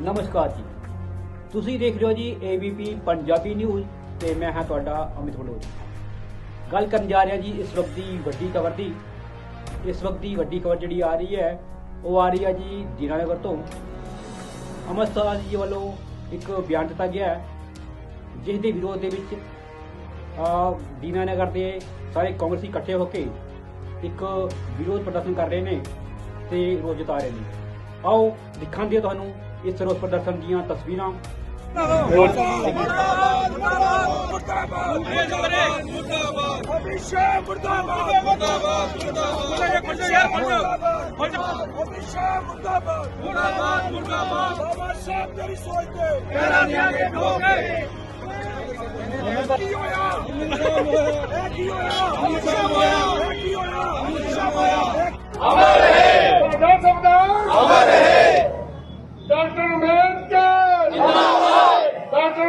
ਨਮਸਕਾਰ ਜੀ। ਤੁਸੀਂ ਦੇਖ ਰਹੇ ਹੋ ਜੀ ABP ਪੰਜਾਬੀ ਨਿਊਜ਼ ਤੇ ਮੈਂ ਹਾਂ ਤੁਹਾਡਾ ਅਮਿਤ ਬਲੋਚ ਗੱਲ ਕਰਨ ਜਾ ਰਿਹਾ ਜੀ ਇਸ ਵਕਤ ਦੀ ਵੱਡੀ ਖਬਰ ਦੀ। ਇਸ ਵਕਤ ਦੀ ਵੱਡੀ ਖਬਰ ਜਿਹੜੀ ਆ ਰਹੀ ਹੈ, ਉਹ ਆ ਰਹੀ ਹੈ ਜੀ ਦੀਨਾਨਗਰ ਤੋਂ। ਅਮਰਸਤਾਰ ਜੀ ਵੱਲੋਂ ਇੱਕ ਬਿਆਨ ਦਿੱਤਾ ਗਿਆ ਹੈ, ਜਿਸ ਦੇ ਵਿਰੋਧ ਦੇ ਵਿੱਚ ਆ ਦੀਨਾਨਗਰ ਦੇ ਸਾਰੇ ਕਾਂਗਰਸੀ ਇਕੱਠੇ ਹੋ ਕੇ ਇੱਕ ਵਿਰੋਧ ਪ੍ਰਦਰਸ਼ਨ ਕਰ ਰਹੇ ਨੇ ਤੇ ਰੋਜ਼ ਜਤਾ ਰਹੇ ਨੇ। ਆਓ ਦਿਖਾਉਂਦੇ ਤੁਹਾਨੂੰ ਇਸ ਰੋਜ਼ ਪ੍ਰਦਰਸ਼ਨ ਦੀਆਂ ਤਸਵੀਰਾਂ। ਅਭਿਸ਼ੇਕ ਮੁਰਦਾਬਾਦ ਮੁਰਦਾਬਾਦ ਮੁਰਦਾਬਾਦ ਅਭਿਸ਼ੇਕ ਮੁਰਦਾਬਾਦ ਮੁਰਦਾਬਾਦ ਮੁਰਦਾਬਾਦ ਬਾਬਾ ਸਾਹਿਬ ਤੇਰੀ ਸੋਚ ਤੇ ਕਹਿਣਾ ਦਿਆਂਗੇ ਠੋਕੇ ਕੀ ਹੋਇਆ ਇਹ ਕੀ ਹੋਇਆ ਹਮਸ਼ਾ ਹੋਇਆ ਇਹ ਕੀ ਹੋਇਆ ਹਮਸ਼ਾ ਹੋਇਆ ਅਮਰ ਹੈ ਸਰਦਾਰ ਸੰਵਿਧਾਨ ਅਮਰ ਹੈ ਡਾਕਟਰ ਅੰਬੇਦਕਰ ਜਿੰਦਾਬਾਦ ਡਾਕਟਰ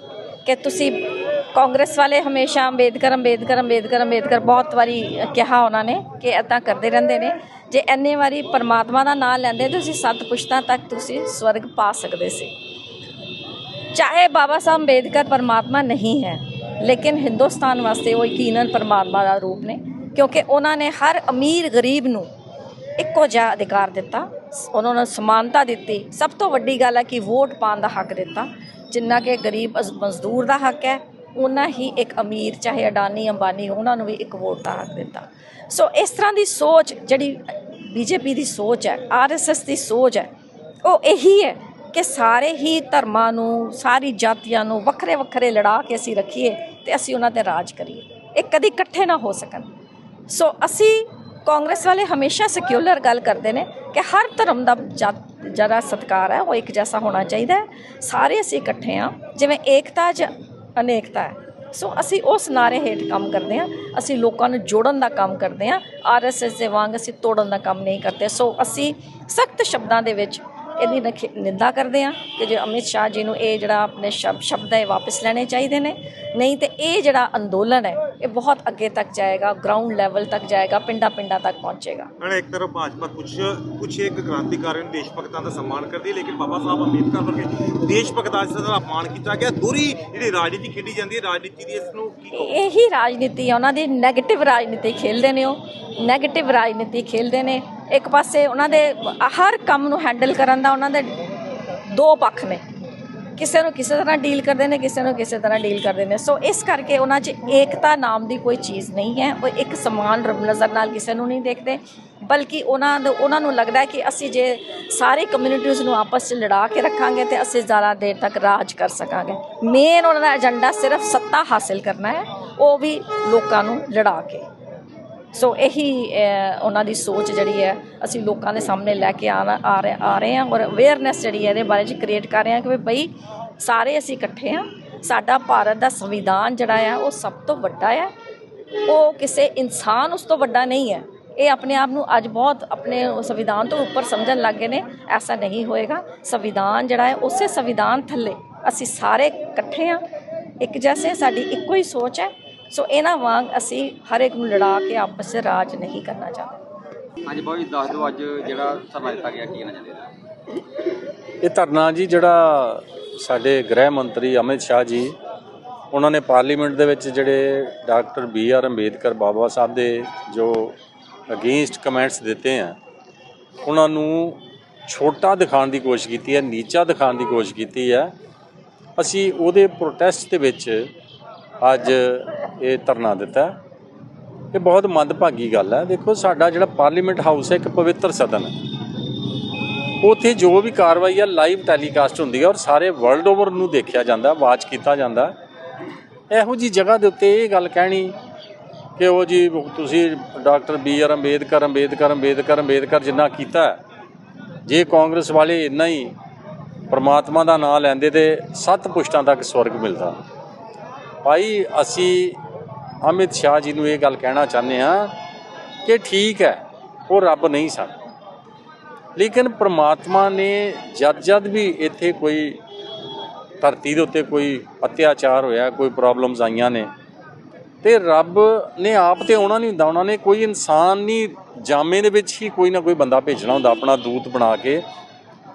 ਕਿ ਤੁਸੀਂ ਕਾਂਗਰਸ ਵਾਲੇ ਹਮੇਸ਼ਾ ਅੰਬੇਦਕਰ ਅੰਬੇਦਕਰ ਅੰਬੇਦਕਰ ਅੰਬੇਦਕਰ ਬਹੁਤ ਵਾਰੀ ਕਿਹਾ ਉਹਨਾਂ ਨੇ ਕਿ ਇਦਾਂ ਕਰਦੇ ਰਹਿੰਦੇ ਨੇ। ਜੇ ਇੰਨੇ ਵਾਰੀ ਪਰਮਾਤਮਾ ਦਾ ਨਾਮ ਲੈਂਦੇ, ਤੁਸੀਂ ਸੱਤ ਪੁਸ਼ਤਾਂ ਤੱਕ ਤੁਸੀਂ ਸਵਰਗ ਪਾ ਸਕਦੇ ਸੀ। ਚਾਹੇ ਬਾਬਾ ਸਾਹਿਬ ਅੰਬੇਦਕਰ ਪਰਮਾਤਮਾ ਨਹੀਂ ਹੈ, ਲੇਕਿਨ ਹਿੰਦੁਸਤਾਨ ਵਾਸਤੇ ਉਹ ਯਕੀਨਨ ਪਰਮਾਤਮਾ ਦਾ ਰੂਪ ਨੇ, ਕਿਉਂਕਿ ਉਹਨਾਂ ਨੇ ਹਰ ਅਮੀਰ ਗਰੀਬ ਨੂੰ ਇੱਕੋ ਜਿਹਾ ਅਧਿਕਾਰ ਦਿੱਤਾ। ਉਹਨਾਂ ਨੂੰ ਸਮਾਨਤਾ ਦਿੱਤੀ। ਸਭ ਤੋਂ ਵੱਡੀ ਗੱਲ ਹੈ ਕਿ ਵੋਟ ਪਾਉਣ ਦਾ ਹੱਕ ਦਿੱਤਾ। ਜਿੰਨਾ ਕਿ ਗਰੀਬ ਅਜ਼- ਮਜ਼ਦੂਰ ਦਾ ਹੱਕ ਹੈ ਉਹਨਾਂ ਹੀ ਇੱਕ ਅਮੀਰ, ਚਾਹੇ ਅਡਾਨੀ, ਅੰਬਾਨੀ, ਉਹਨਾਂ ਨੂੰ ਵੀ ਇੱਕ ਵੋਟ ਦਾ ਹੱਕ ਦਿੱਤਾ। ਸੋ ਇਸ ਤਰ੍ਹਾਂ ਦੀ ਸੋਚ ਜਿਹੜੀ ਬੀਜੇਪੀ ਦੀ ਸੋਚ ਹੈ, ਆਰਐਸਐਸ ਦੀ ਸੋਚ ਹੈ, ਉਹ ਇਹੀ ਹੈ ਕਿ ਸਾਰੇ ਹੀ ਧਰਮਾਂ ਨੂੰ, ਸਾਰੀ ਜਾਤੀਆਂ ਨੂੰ ਵੱਖਰੇ ਵੱਖਰੇ ਲੜਾ ਕੇ ਅਸੀਂ ਰੱਖੀਏ ਤੇ ਅਸੀਂ ਉਹਨਾਂ ਤੇ ਰਾਜ ਕਰੀਏ। ਇਹ ਕਦੀ ਇਕੱਠੇ ਨਾ ਹੋ ਸਕਣ। ਸੋ ਅਸੀਂ ਕਾਂਗਰਸ ਵਾਲੇ ਹਮੇਸ਼ਾ ਸੈਕੂਲਰ ਗੱਲ ਕਰਦੇ ਨੇ ਕਿ ਹਰ ਧਰਮ ਦਾ ਜਦ- ਜਿਹੜਾ ਸਤਕਾਰ ਹੈ, ਉਹ ਇੱਕ ਜੈਸਾ ਹੋਣਾ ਚਾਹੀਦਾ ਹੈ। ਸਾਰੇ ਅਸੀਂ ਇਕੱਠੇ ਹਾਂ, ਜਿਵੇਂ ਏਕਤਾ 'ਚ ਅਨੇਕਤਾ ਹੈ। ਸੋ ਅਸੀਂ ਉਸ ਨਾਰੇ ਹੇਠ ਕੰਮ ਕਰਦੇ ਹਾਂ, ਅਸੀਂ ਲੋਕਾਂ ਨੂੰ ਜੋੜਨ ਦਾ ਕੰਮ ਕਰਦੇ ਹਾਂ। ਆਰਐਸਐਸ ਦੇ ਵਾਂਗ ਅਸੀਂ ਤੋੜਨ ਦਾ ਕੰਮ ਨਹੀਂ ਕਰਦੇ। ਸੋ ਅਸੀਂ ਸਖਤ ਸ਼ਬਦਾਂ ਦੇ ਵਿੱਚ ਇਹਦੀ ਨਿੰਦਾ ਕਰਦੇ ਹਾਂ ਕਿ ਜੇ ਅਮਿਤ ਸ਼ਾਹ ਜੀ ਨੂੰ ਇਹ ਜਿਹੜਾ ਆਪਣੇ ਸ਼ਬ ਸ਼ਬਦ ਹੈ ਵਾਪਸ ਲੈਣੇ ਚਾਹੀਦੇ ਨੇ। ਨਹੀਂ ਤੇ ਇਹ ਜਿਹੜਾ ਅੰਦੋਲਨ ਹੈ ਇਹ ਬਹੁਤ ਅੱਗੇ ਤੱਕ ਜਾਏਗਾ ਗਰਾਊਂਡ ਲੈਵਲ ਤੱਕ ਜਾਏਗਾ ਪਿੰਡਾਂ ਪਿੰਡਾਂ ਤੱਕ ਪਹੁੰਚੇਗਾ। ਮੈਡਮ ਇੱਕ ਤਰਫ ਭਾਜਪਾ ਕੁਝ ਕੁਝ ਇੱਕ ਕ੍ਰਾਂਤੀਕਾਰੀ ਨੂੰ ਦੇਸ਼ ਭਗਤਾਂ ਦਾ ਸਨਮਾਨ ਕਰਦੀ ਹੈ ਲੇਕਿਨ ਬਾਬਾ ਸਾਹਿਬ ਅੰਬੇਦਕਰ ਵਰਗੇ ਦੇਸ਼ ਭਗਤਾਂ ਦਾ ਅਪਮਾਨ ਕੀਤਾ ਗਿਆ ਦੂਰੀ ਜਿਹੜੀ ਰਾਜਨੀਤੀ ਖੇਡੀ ਜਾਂਦੀ ਹੈ ਰਾਜਨੀਤੀ ਦੀ ਇਸ ਨੂੰ ਕੀ ਕਹੋ ਇਹੀ ਰਾਜਨੀਤੀ ਹੈ ਉਹਨਾਂ ਦੀ 네ਗੇਟਿਵ ਰਾਜਨੀਤੀ ਖੇਲਦੇ ਨੇ ਉਹ। 네ਗੇਟਿਵ ਰਾਜਨੀਤੀ ਖੇਲਦੇ ਨੇ। ਇੱਕ ਪਾਸੇ ਉਹਨਾਂ ਦੇ ਹਰ ਕੰਮ ਨੂੰ ਹੈਂਡਲ ਕਰਨ ਦਾ ਉਹਨਾਂ ਦੇ ਦੋ ਪੱਖ ਨੇ। ਕਿਸੇ ਨੂੰ ਕਿਸੇ ਤਰ੍ਹਾਂ ਡੀਲ ਕਰਦੇ ਨੇ, ਕਿਸੇ ਨੂੰ ਕਿਸੇ ਤਰ੍ਹਾਂ ਡੀਲ ਕਰਦੇ ਨੇ। ਸੋ ਇਸ ਕਰਕੇ ਉਹਨਾਂ 'ਚ ਏਕਤਾ ਨਾਮ ਦੀ ਕੋਈ ਚੀਜ਼ ਨਹੀਂ ਹੈ। ਉਹ ਇੱਕ ਸਮਾਨ ਨਜ਼ਰ ਨਾਲ ਕਿਸੇ ਨੂੰ ਨਹੀਂ ਦੇਖਦੇ, ਬਲਕਿ ਉਹਨਾਂ ਦਾ, ਉਹਨਾਂ ਨੂੰ ਲੱਗਦਾ ਹੈ ਕਿ ਅਸੀਂ ਜੇ ਸਾਰੇ ਕਮਿਊਨਿਟੀਜ਼ ਨੂੰ ਆਪਸ 'ਚ ਲੜਾ ਕੇ ਰੱਖਾਂਗੇ ਤੇ ਅਸੀਂ ਜ਼ਿਆਦਾ ਦੇਰ ਤੱਕ ਰਾਜ ਕਰ ਸਕਾਂਗੇ। ਮੇਨ ਉਹਨਾਂ ਦਾ ਏਜੰਡਾ ਸਿਰਫ ਸੱਤਾ ਹਾਸਿਲ ਕਰਨਾ ਹੈ, ਉਹ ਵੀ ਲੋਕਾਂ ਨੂੰ ਲੜਾ ਕੇ। ਸੋ ਇਹੀ ਉਹਨਾਂ ਦੀ ਸੋਚ ਜਿਹੜੀ ਹੈ, ਅਸੀਂ ਲੋਕਾਂ ਦੇ ਸਾਹਮਣੇ ਲੈ ਕੇ ਆ ਰਹੇ ਆ ਰਹੇ ਹਾਂ ਔਰ ਅਵੇਅਰਨੈਸ ਜਿਹੜੀ ਹੈ ਇਹਦੇ ਬਾਰੇ ਚ ਕ੍ਰੀਏਟ ਕਰ ਰਹੇ ਹਾਂ ਕਿ ਵੀ ਭਈ ਸਾਰੇ ਅਸੀਂ ਇਕੱਠੇ ਹਾਂ, ਸਾਡਾ ਭਾਰਤ ਦਾ ਸੰਵਿਧਾਨ ਜਿਹੜਾ ਆ ਉਹ ਸਭ ਤੋਂ ਵੱਡਾ ਹੈ, ਉਹ ਕਿਸੇ ਇਨਸਾਨ ਉਸ ਤੋਂ ਵੱਡਾ ਨਹੀਂ ਹੈ। ਇਹ ਆਪਣੇ ਆਪ ਨੂੰ ਅੱਜ ਬਹੁਤ ਆਪਣੇ ਸੰਵਿਧਾਨ ਤੋਂ ਉੱਪਰ ਸਮਝਣ ਲੱਗ ਗਏ ਨੇ, ਐਸਾ ਨਹੀਂ ਹੋਏਗਾ। ਸੰਵਿਧਾਨ ਜਿਹੜਾ ਹੈ, ਉਸੇ ਸੰਵਿਧਾਨ ਥੱਲੇ ਅਸੀਂ ਸਾਰੇ ਇਕੱਠੇ ਹਾਂ। ਇੱਕ ਜੈਸੇ ਸਾਡੀ ਇੱਕੋ ਹੀ ਸੋਚ ਹੈ ਸੋ ਇਹਨਾਂ ਵਾਂਗ ਅਸੀਂ ਹਰ ਇੱਕ ਨੂੰ ਲੜਾ ਕੇ ਆਪਸ 'ਚ ਰਾਜ ਨਹੀਂ ਕਰਨਾ ਚਾਹੁੰਦੇ। ਹਾਂਜੀ ਜੀ ਦੱਸ ਦਿਓ ਅੱਜ ਜਿਹੜਾ ਧਰਨਾ ਦਿੱਤਾ ਗਿਆ ਕੀ ਕਹਿਣਾ ਚਾਹੁੰਦੇ ਇਹ ਧਰਨਾ ਜੀ ਜਿਹੜਾ ਸਾਡੇ ਗ੍ਰਹਿ ਮੰਤਰੀ ਅਮਿਤ ਸ਼ਾਹ ਜੀ ਉਹਨਾਂ ਨੇ ਪਾਰਲੀਮੈਂਟ ਦੇ ਵਿੱਚ ਜਿਹੜੇ doctor B R Ambedkar Baba Saheb ਦੇ ਜੋ ਅਗੇਂਸਟ ਕਮੈਂਟਸ ਦਿੱਤੇ ਆ ਉਹਨਾਂ ਨੂੰ ਛੋਟਾ ਦਿਖਾਉਣ ਦੀ ਕੋਸ਼ਿਸ਼ ਕੀਤੀ ਹੈ ਨੀਚਾ ਦਿਖਾਉਣ ਦੀ ਕੋਸ਼ਿਸ਼ ਕੀਤੀ ਹੈ। ਅਸੀਂ ਉਹਦੇ ਪ੍ਰੋਟੈਸਟ ਦੇ ਵਿੱਚ ਅੱਜ ਇਹ ਧਰਨਾ ਦਿੱਤਾ ਇਹ ਬਹੁਤ ਮੰਦਭਾਗੀ ਗੱਲ ਹੈ। ਦੇਖੋ, ਸਾਡਾ ਜਿਹੜਾ ਪਾਰਲੀਮੈਂਟ ਹਾਊਸ ਹੈ, ਇੱਕ ਪਵਿੱਤਰ ਸਦਨ ਹੈ। ਉੱਥੇ ਜੋ ਵੀ ਕਾਰਵਾਈ ਆ ਲਾਈਵ ਟੈਲੀਕਾਸਟ ਹੁੰਦੀ ਹੈ ਔਰ ਸਾਰੇ ਵਰਲਡ ਓਵਰ ਨੂੰ ਦੇਖਿਆ ਜਾਂਦਾ ਵਾਚ ਕੀਤਾ ਜਾਂਦਾ ਇਹੋ ਜੀ ਜਗ੍ਹਾ ਦੇ ਉੱਤੇ ਇਹ ਗੱਲ ਕਹਿਣੀ ਕਿ ਉਹ ਜੀ ਤੁਸੀਂ doctor B R Ambedkar Ambedkar Ambedkar Ambedkar ਜਿੰਨਾ ਕੀਤਾ ਜੇ ਕਾਂਗਰਸ ਵਾਲੇ ਇੰਨਾ ਹੀ ਪਰਮਾਤਮਾ ਦਾ ਨਾਮ ਲੈਂਦੇ ਤੇ ਸੱਤ ਪੁਸ਼ਟਾਂ ਤੱਕ ਸਵਰਗ ਮਿਲਦਾ। ਭਾਈ, ਅਸੀਂ ਅਮਿਤ ਸ਼ਾਹ ਜੀ ਨੂੰ ਇਹ ਗੱਲ ਕਹਿਣਾ ਚਾਹੁੰਦੇ ਆ ਕਿ ਠੀਕ ਹੈ, ਉਹ ਰੱਬ ਨਹੀਂ ਸਨ। ਲੇਕਿਨ ਪ੍ਰਮਾਤਮਾ ਨੇ ਜਦ ਜਦ ਵੀ ਇੱਥੇ ਕੋਈ ਧਰਤੀ ਦੇ ਉੱਤੇ ਕੋਈ ਅਤਿਆਚਾਰ ਹੋਇਆ, ਕੋਈ ਪ੍ਰੋਬਲਮਸ ਆਈਆਂ ਨੇ, ਤੇ ਰੱਬ ਨੇ ਆਪ ਤੇ ਆਉਣਾ ਨਹੀਂ ਹੁੰਦਾ, ਉਹਨਾਂ ਨੇ ਕੋਈ ਇਨਸਾਨ ਨਹੀਂ, ਜਾਮੇ ਦੇ ਵਿੱਚ ਹੀ ਕੋਈ ਨਾ ਕੋਈ ਬੰਦਾ ਭੇਜਣਾ ਹੁੰਦਾ, ਆਪਣਾ ਦੂਤ ਬਣਾ ਕੇ,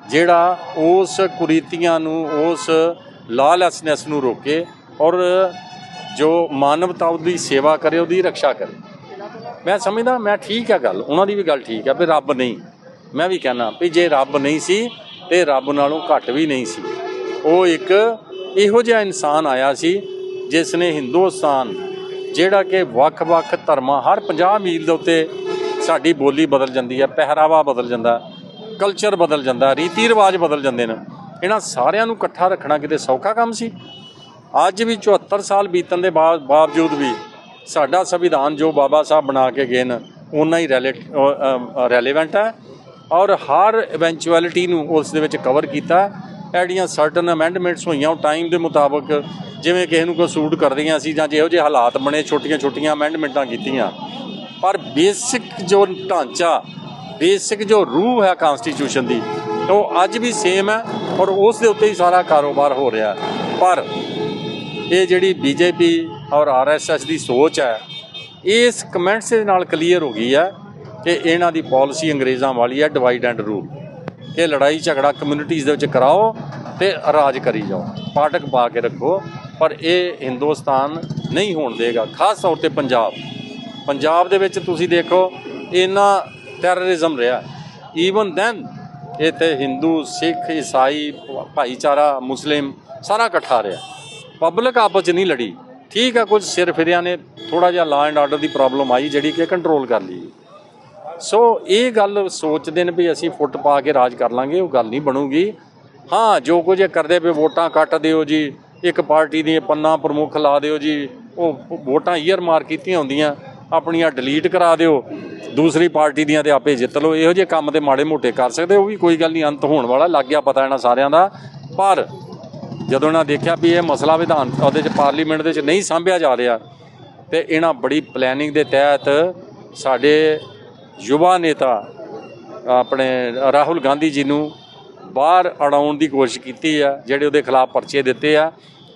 ਜਿਹੜਾ ਉਸ ਕੁਰੀਤੀਆਂ ਨੂੰ, ਉਸ ਲਾਲੈਸਨੈਸ ਨੂੰ ਰੋਕੇ ਔਰ ਜੋ ਮਾਨਵਤਾ ਦੀ ਸੇਵਾ ਕਰੇ, ਉਹਦੀ ਰੱਖਿਆ ਕਰੇ। ਮੈਂ ਸਮਝਦਾ, ਮੈਂ ਠੀਕ ਹੈ ਗੱਲ। ਉਹਨਾਂ ਦੀ ਵੀ ਗੱਲ ਠੀਕ ਹੈ ਵੀ ਰੱਬ ਨਹੀਂ। ਮੈਂ ਵੀ ਕਹਿੰਦਾ ਵੀ ਜੇ ਰੱਬ ਨਹੀਂ ਸੀ, ਤੇ ਰੱਬ ਨਾਲੋਂ ਘੱਟ ਵੀ ਨਹੀਂ ਸੀ। ਉਹ ਇੱਕ ਇਹੋ ਜਿਹਾ ਇਨਸਾਨ ਆਇਆ ਸੀ, ਜਿਸ ਨੇ ਹਿੰਦੁਸਤਾਨ, ਜਿਹੜਾ ਕਿ ਵੱਖ-ਵੱਖ ਧਰਮਾਂ, ਹਰ 50 ਮੀਲ ਦੇ ਉੱਤੇ ਸਾਡੀ ਬੋਲੀ ਬਦਲ ਜਾਂਦੀ ਹੈ ਪਹਿਰਾਵਾ ਬਦਲ ਜਾਂਦਾ ਕਲਚਰ ਬਦਲ ਜਾਂਦਾ ਰੀਤੀ ਰਿਵਾਜ ਬਦਲ ਜਾਂਦੇ ਨੇ। ਇਹਨਾਂ ਸਾਰਿਆਂ ਨੂੰ ਇਕੱਠਾ ਰੱਖਣਾ ਕਿਤੇ ਸੌਖਾ ਕੰਮ ਸੀ? ਅੱਜ ਵੀ 74 ਸਾਲ ਬੀਤਣ ਦੇ ਬਾਅਦ ਬਾਵਜੂਦ ਵੀ ਸਾਡਾ ਸੰਵਿਧਾਨ ਜੋ ਬਾਬਾ ਸਾਹਿਬ ਬਣਾ ਕੇ ਗਏ ਨੇ ਉਨਾ ਹੀ ਰੈਲੇਵੈਂਟ ਹੈ ਔਰ ਹਰ ਇਵੈਂਚੁਅਲਿਟੀ ਨੂੰ ਉਸ ਦੇ ਵਿੱਚ ਕਵਰ ਕੀਤਾ ਐਡੀਆਂ ਸਰਟਨ ਅਮੈਂਡਮੈਂਟਸ ਹੋਈਆਂ, ਉਹ ਟਾਈਮ ਦੇ ਮੁਤਾਬਕ ਜਿਵੇਂ ਕਿਸੇ ਨੂੰ ਕੋਈ ਸੂਟ ਕਰਦੀਆਂ ਸੀ ਜਾਂ ਜਿਹੋ ਜਿਹੇ ਹਾਲਾਤ ਬਣੇ, ਛੋਟੀਆਂ-ਛੋਟੀਆਂ ਅਮੈਂਡਮੈਂਟਾਂ ਕੀਤੀਆਂ। ਪਰ ਬੇਸਿਕ ਜੋ ਢਾਂਚਾ ਬੇਸਿਕ ਜੋ ਰੂਹ ਹੈ ਕਨਸਟੀਟਿਊਸ਼ਨ ਦੀ, ਉਹ ਅੱਜ ਵੀ ਸੇਮ ਹੈ ਔਰ ਉਸ ਦੇ ਉੱਤੇ ਹੀ ਸਾਰਾ ਕਾਰੋਬਾਰ ਹੋ ਰਿਹਾ ਪਰ ਇਹ ਜਿਹੜੀ ਬੀਜੇਪੀ ਔਰ ਆਰਐਸਐਸ ਦੀ ਸੋਚ ਹੈ ਇਸ ਕਮੈਂਟਸ ਦੇ ਨਾਲ ਕਲੀਅਰ ਹੋ ਗਈ ਹੈ ਕਿ ਇਹਨਾਂ ਦੀ ਪਾਲਿਸੀ ਅੰਗਰੇਜ਼ਾਂ ਵਾਲੀ ਹੈ ਡਿਵਾਈਡ ਐਂਡ ਰੂਲ ਇਹ ਲੜਾਈ ਝਗੜਾ ਕਮਿਊਨਿਟੀਜ਼ ਦੇ ਵਿੱਚ ਕਰਾਓ ਤੇ ਰਾਜ ਕਰੀ ਜਾਓ ਪਾਟਕ ਪਾ ਕੇ ਰੱਖੋ, ਪਰ ਇਹ ਹਿੰਦੁਸਤਾਨ ਨਹੀਂ ਹੋਣ ਦੇਗਾ, ਖਾਸ ਤੌਰ ਤੇ ਪੰਜਾਬ। ਪੰਜਾਬ ਦੇ ਵਿੱਚ ਤੁਸੀਂ ਦੇਖੋ, ਇੰਨਾ ਟੈਰਰਿਜ਼ਮ ਰਿਹਾ। ਈਵਨ ਦੈਨ ਇੱਥੇ ਹਿੰਦੂ ਸਿੱਖ ਈਸਾਈ ਭਾਈਚਾਰਾ ਮੁਸਲਿਮ ਸਾਰਾ ਇਕੱਠਾ ਰਿਹਾ। ਪਬਲਿਕ ਆਪਸ 'ਚ ਨਹੀਂ ਲੜੀ। ਠੀਕ ਆ, ਕੁਝ ਸਿਰ ਫਿਰਿਆਂ ਨੇ ਥੋੜਾ ਜਿਹਾ ਲਾ ਐਂਡ ਆਰਡਰ ਦੀ ਪ੍ਰੋਬਲਮ ਆਈ ਜਿਹੜੀ ਕਿ ਕੰਟਰੋਲ ਕਰ ਲਈ। ਸੋ ਇਹ ਗੱਲ ਸੋਚਦੇ ਨੇ ਵੀ ਅਸੀਂ ਫੁੱਟ ਪਾ ਕੇ ਰਾਜ ਕਰ ਲਾਂਗੇ, ਉਹ ਗੱਲ ਨਹੀਂ ਬਣੂਗੀ। ਹਾਂ, ਜੋ ਕੁਝ ਇਹ ਕਰਦੇ ਪਏ, ਵੋਟਾਂ ਕੱਟ ਦਿਓ ਜੀ, ਇੱਕ ਪਾਰਟੀ ਦੀ ਪੰਨਾ ਪ੍ਰਮੁੱਖ ਲਾ ਦਿਓ ਜੀ, ਉਹ ਵੋਟਾਂ ਈਅਰ ਮਾਰ ਕੀਤੀਆਂ ਹੁੰਦੀਆਂ, ਆਪਣੀਆਂ ਡਿਲੀਟ ਕਰਾ ਦਿਓ, ਦੂਸਰੀ ਪਾਰਟੀ ਦੀਆਂ ਤੇ ਆਪੇ ਜਿੱਤ ਲਓ, ਇਹੋ ਜਿਹੇ ਕੰਮ ਤੇ ਮਾੜੇ ਮੋਟੇ ਕਰ ਸਕਦੇ ਉਹ ਵੀ ਕੋਈ ਗੱਲ ਨਹੀਂ, ਅੰਤ ਹੋਣ ਵਾਲਾ, ਲੱਗ ਗਿਆ ਪਤਾ ਇਹਨਾਂ ਸਾਰਿਆਂ ਦਾ। ਪਰ ਜਦੋਂ ਇਹਨਾਂ ਦੇਖਿਆ ਵੀ ਇਹ ਮਸਲਾ ਵਿਧਾਨ ਉਹਦੇ ਚ ਪਾਰਲੀਮੈਂਟ ਦੇ ਚ ਨਹੀਂ ਸਾਂਭਿਆ ਜਾ ਰਿਹਾ ਤੇ ਇਹਨਾਂ ਬੜੀ ਪਲੈਨਿੰਗ ਦੇ ਤਹਿਤ ਸਾਡੇ ਯੁਵਾ ਨੇਤਾ ਆਪਣੇ ਰਾਹੁਲ ਗਾਂਧੀ ਜੀ ਨੂੰ ਬਾਹਰ ਅੜਾਉਣ ਦੀ ਕੋਸ਼ਿਸ਼ ਕੀਤੀ ਆ ਜਿਹੜੇ ਉਹਦੇ ਖਿਲਾਫ ਪਰਚੇ ਦਿੱਤੇ ਆ।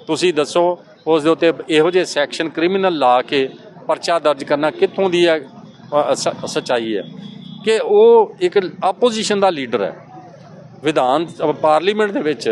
ਤੁਸੀਂ ਦੱਸੋ ਉਸ ਦੇ ਉੱਤੇ ਇਹੋ ਜਿਹੇ ਸੈਕਸ਼ਨ ਕ੍ਰਿਮੀਨਲ ਲਾ ਕੇ ਪਰਚਾ ਦਰਜ ਕਰਨਾ ਕਿੱਥੋਂ ਦੀ ਹੈ ਅ, ਸੱਚਾਈ ਹੈ ਕਿ ਉਹ ਇੱਕ ਆਪੋਜੀਸ਼ਨ ਦਾ ਲੀਡਰ ਹੈ ਵਿਧਾਨ ਪਾਰਲੀਮੈਂਟ ਦੇ ਵਿੱਚ